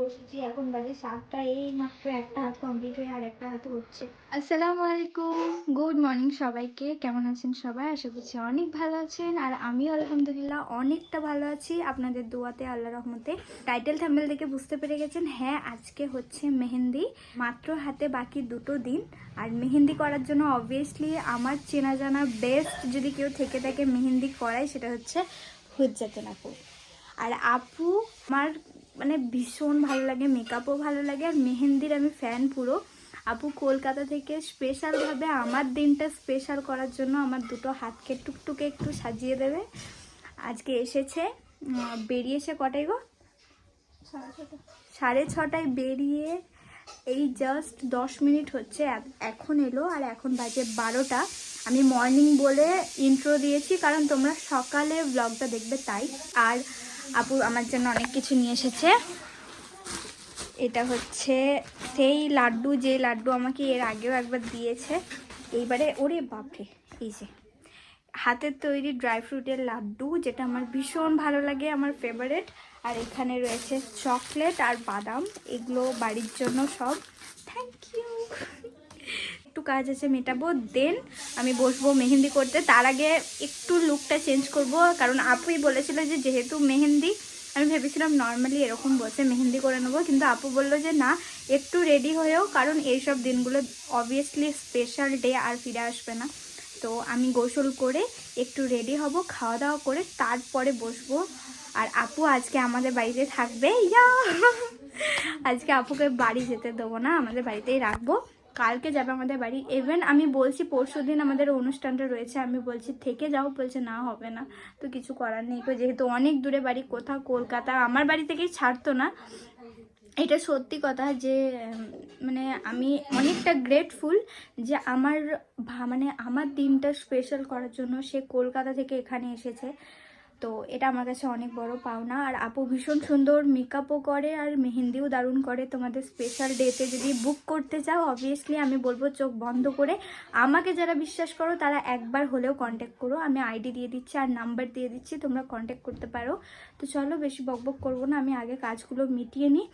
বসেছি, এখন বাজে সাতটা, এই মাত্র একটা হাত কমপ্লিট হয়ে আর একটা হাত হচ্ছে। আসসালামু আলাইকুম, গুড মর্নিং সবাইকে, কেমন আছেন সবাই? আশা করছি অনেক ভালো আছেন, আর আমিও আলহামদুলিল্লাহ অনেকটা ভালো আছি। আপনাদের দোয়াতে আল্লাহ রহমতে টাইটেল থাম্বেল দেখে বুঝতে পেরে গেছেন হ্যাঁ আজকে হচ্ছে মেহেন্দি, মাত্র হাতে বাকি দুটো দিন, আর মেহেন্দি করার জন্য অবভিয়াসলি আমার চেনা জানা বেস্ট যদি কেউ থেকে থাকে মেহেন্দি করায়, সেটা হচ্ছে হুজ্জাতুন আপু আর আপু, আমার মানে ভীষণ ভালো লাগে মেকআপও ভালো লাগে, আর মেহেন্দির আমি ফ্যান পুরো। আপু কলকাতা থেকে স্পেশালভাবে আমার দিনটা স্পেশাল করার জন্য আমার দুটো হাতকে টুকটুকে একটু সাজিয়ে দেবে। আজকে এসেছে বেরিয়েছে কটায় গো? সাড়ে ছটায় বেরিয়ে এই জাস্ট দশ মিনিট হচ্ছে এখন এলো আর এখন বাজে বারোটা। আমি মর্নিং বলে ইন্ট্রো দিয়েছি, কারণ তোমরা সকালে ব্লগটা দেখবে তাই। আর আপু আমার জন্য অনেক কিছু নিয়ে এসেছে। এটা হচ্ছে সেই লাড্ডু, যে লাড্ডু আমাকে এর আগেও একবার দিয়েছে। এইবারে ওরে বাপরে, এই যে। হাতের তৈরি ড্রাই ফ্রুটের লাড্ডু, যেটা আমার ভীষণ ভালো লাগে, আমার ফেভারেট আর এখানে রয়েছে চকলেট আর বাদাম, এগুলো বাড়ির জন্য সব। থ্যাংক ইউ একটু কাজ আছে মেটাবো দেন আমি বসবো মেহেন্দি করতে। তার আগে একটু লুকটা চেঞ্জ করব, কারণ আপুই বলেছিল যে যেহেতু মেহেন্দি, আমি ভেবেছিলাম নর্মালি এরকম বসে মেহেন্দি করে নেব, কিন্তু আপু বলল যে না, একটু রেডি হয়েও, কারণ এইসব দিনগুলো অবভিয়াসলি স্পেশাল ডে আর ফিরে আসবে না। তো আমি গোসল করে একটু রেডি হব খাওয়া দাওয়া করে তারপরে বসবো। আর আপু আজকে আমাদের বাড়িতে থাকবে। ইয়া! আজকে আপুকে বাড়ি যেতে দেবো না, আমাদের বাড়িতেই রাখব। কালকে যাবে আমাদের বাড়ি। ইভেন আমি বলছি পরশু দিন আমাদের অনুষ্ঠানটা রয়েছে, আমি বলছি থেকে যাও, বলছে না, হবে না। তো কিছু করার নেই। যেহেতু অনেক দূরে বাড়ি, কোথাও কলকাতা, আমার বাড়ি থেকেই ছাড়তো না। এটা সত্যি কথা যে মানে আমি অনেকটা গ্রেটফুল যে আমার মানে আমার দিনটা স্পেশাল করার জন্য সে কলকাতা থেকে এখানে এসেছে। তো এটা আমার কাছে অনেক বড় পাওনা। আর আপু ভীষণ সুন্দর মেকআপও করে আর মেহেন্দিও দারুণ করে। তোমাদের স্পেশাল ডেতে যদি বুক করতে চাও অবভিয়াসলি আমি বলব চোখ বন্ধ করে। আমাকে যারা বিশ্বাস করো, তারা একবার হলেও কন্ট্যাক্ট করো। আমি আইডি দিয়ে দিচ্ছি আর নাম্বার দিয়ে দিচ্ছি, তোমরা কন্ট্যাক্ট করতে পারো। তো চলো বেশি বকবক করব না, আমি আগে কাজগুলো মিটিয়ে নিই।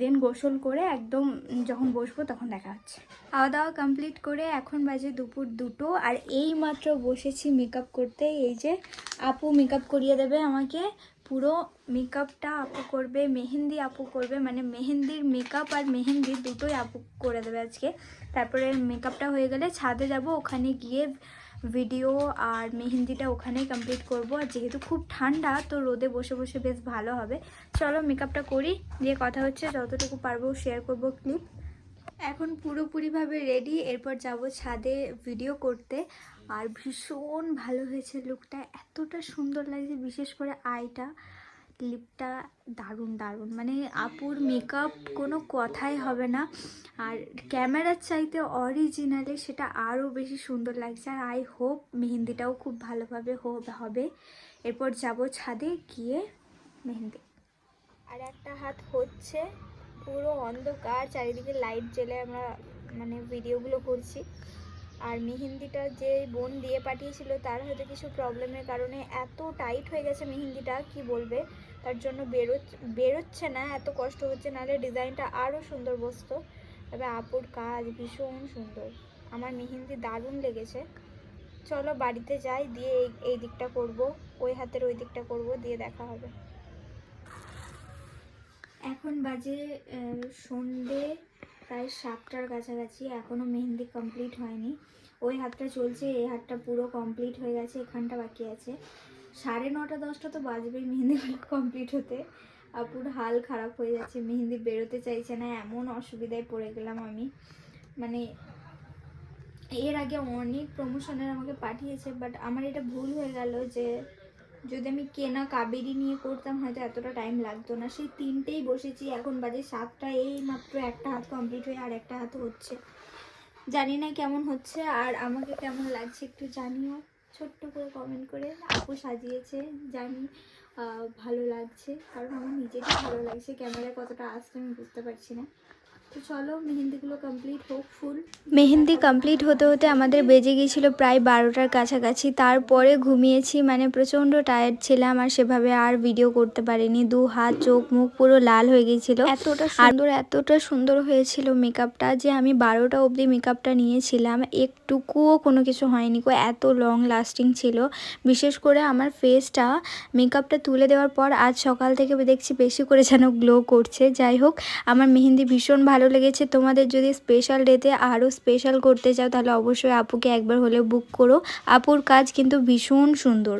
দেন গোসল করে একদম যখন বসবো তখন দেখা হচ্ছে। খাওয়া দাওয়া কমপ্লিট করে এখন বাজে দুপুর দুটো আর এই মাত্র বসেছি মেকআপ করতে। এই যে আপু মেকআপ করিয়ে দেবে আমাকে। পুরো মেকআপটা আপু করবে, মেহেন্দি আপু করবে মানে মেহেন্দির মেকআপ আর মেহেন্দি দুটোই আপু করে দেবে আজকে। তারপরে মেকআপটা হয়ে গেলে ছাদে যাব, ওখানে গিয়ে ভিডিও আর মেহেন্দিটা ওখানেই কমপ্লিট করব। আর যেহেতু খুব ঠান্ডা, তো রোদে বসে বসে বেশ ভালো হবে। চলো মেকআপটা করি, দিয়ে কথা হচ্ছে, যতটুকু পারব শেয়ার করব ক্লিপ এখন পুরোপুরিভাবে রেডি এরপর যাব ছাদে ভিডিও করতে। আর ভীষণ ভালো হয়েছে লুকটা এতটা সুন্দর লাগছে, বিশেষ করে আইটা লিপটা দারুণ দারুণ। মানে আপুর মেকআপ কোনো কথাই হবে না। আর ক্যামেরার চাইতে অরিজিনালে সেটা আরও বেশি সুন্দর লাগছে। আর আই হোপ মেহেন্দিটাও খুব ভালোভাবে হবে। এরপর যাব ছাদে গিয়ে মেহেন্দি। আর একটা হাত হচ্ছে পুরো অন্ধকার, চারিদিকে লাইট জ্বেলে আমরা মানে ভিডিওগুলো করছি। আর মেহেন্দিটা যে বোন দিয়ে পাঠিয়েছিল তার হয়তো কিছু প্রবলেমের কারণে এত টাইট হয়ে গেছে মেহেন্দিটা, কি বলবে? তার জন্য বেরো বেরোচ্ছে না, এত কষ্ট হচ্ছে, নাহলে ডিজাইনটা আরও সুন্দর বসতো। তবে আপুর কাজ ভীষণ সুন্দর। আমার মেহেন্দি দারুণ লেগেছে। চলো বাড়িতে যাই, দিয়ে এই দিকটা করব, ওই হাতের ওই দিকটা করব, দিয়ে দেখা হবে। এখন বাজে সন্ধে প্রায় সাতটার কাছাকাছি এখনও মেহেন্দি কমপ্লিট হয়নি। ওই হাতটা চলছে, এই হাতটা পুরো কমপ্লিট হয়ে গেছে, এখানটা বাকি আছে। সাড়ে নটা, দশটা তো বাজবেই মেহেন্দিগুলো কমপ্লিট হতে। আপুর হাল খারাপ হয়ে যাচ্ছে, মেহেন্দি বেরোতে চাইছে না, এমন অসুবিধায় পড়ে গেলাম আমি। মানে এর আগে অনেক প্রমোশনের আমাকে পাঠিয়েছে বাট আমার এটা ভুল হয়ে গেল যে যদি আমি কেনা কাবেরি নিয়ে করতাম, হয়তো এতটা টাইম লাগতো না। সেই তিনটেই বসেছি, এখন বাজে সাতটা, এই মাত্র একটা হাত কমপ্লিট হয়ে আর একটা হাত হচ্ছে। জানি না কেমন হচ্ছে, আর আমাকে কেমন লাগছে একটু জানিও। ছোট্ট করে কমেন্ট করে আপু সাজিয়েছে, জানি ভালো লাগছে। কারণ আমার নিজেরই ভালো লাগছে ক্যামেরায় কতটা আসছে আমি বুঝতে পারছি না। তো চলো মেহেন্দিগুলো কমপ্লিট হোক ফুল মেহেন্দি কমপ্লিট হতে হতে আমাদের বেজে গিয়েছিল প্রায় বারোটার কাছাকাছি। তারপরে ঘুমিয়েছি মানে প্রচণ্ড টায়ার্ড ছিলাম আর সেভাবে আর ভিডিও করতে পারিনি। দু হাত চোখ মুখ পুরো লাল হয়ে গিয়েছিল। এতটা সুন্দর এতটা সুন্দর হয়েছিল মেকআপটা যে আমি বারোটা অবধি মেকআপটা নিয়েছিলাম। একটুকুও কোনো কিছু হয়নি কো এত লং লাস্টিং ছিল। বিশেষ করে আমার ফেসটা মেকআপটা তুলে দেওয়ার পর আজ সকাল থেকে দেখছি বেশি করে যেন গ্লো করছে। যাই হোক আমার মেহেন্দি ভীষণ ভালো লেগেছে। তোমাদের যদি স্পেশাল ডেতে আরও স্পেশাল করতে চাও, তাহলে অবশ্যই আপুকে একবার হলে বুক করো। আপুর কাজ কিন্তু ভীষণ সুন্দর।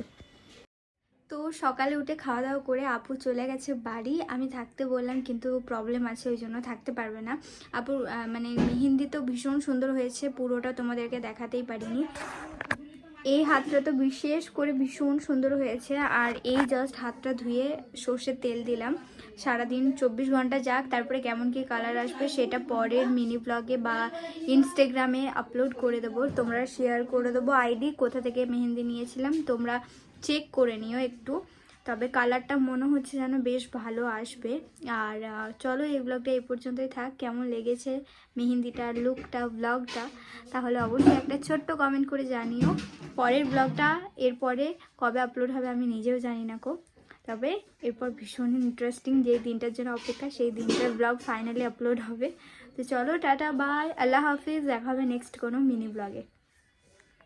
তো সকালে উঠে খাওয়া দাওয়া করে আপু চলে গেছে বাড়ি। আমি থাকতে বললাম, কিন্তু প্রবলেম আছে, ওই জন্য থাকতে পারবে না। আপুর মানে মেহেন্দি তো ভীষণ সুন্দর হয়েছে, পুরোটা তোমাদেরকে দেখাতেই পারিনি। এই হাতটা তো বিশেষ করে ভীষণ সুন্দর হয়েছে, আর এই জাস্ট হাতটা ধুয়ে সর্ষের তেল দিলাম। সারাদিন চব্বিশ ঘণ্টা যাক, তারপরে কেমন কি কালার আসবে সেটা পরের মিনি ব্লগে বা ইনস্টাগ্রামে আপলোড করে দেবো। তোমরা শেয়ার করে দেবো। আইডি কোথা থেকে মেহেন্দি নিয়েছিলাম, তোমরা চেক করে নিও একটু। তবে কালারটা মনে হচ্ছে যেন বেশ ভালো আসবে। আর চলো এই ব্লগটা এই পর্যন্তই থাক। কেমন লেগেছে মেহেন্দিটা লুকটা ব্লগটা তাহলে অবশ্যই একটা ছোট্ট কমেন্ট করে জানিও। পরের ব্লগটা এরপরে কবে আপলোড হবে আমি নিজেও জানি না কো তবে এরপর ভীষণ ইন্টারেস্টিং যে দিনটার জন্য অপেক্ষা, সেই দিনটার ব্লগ ফাইনালি আপলোড হবে। তো চলো, টাটা বাই আল্লাহ হাফিজ, দেখা হবে নেক্সট কোনো মিনি ব্লগে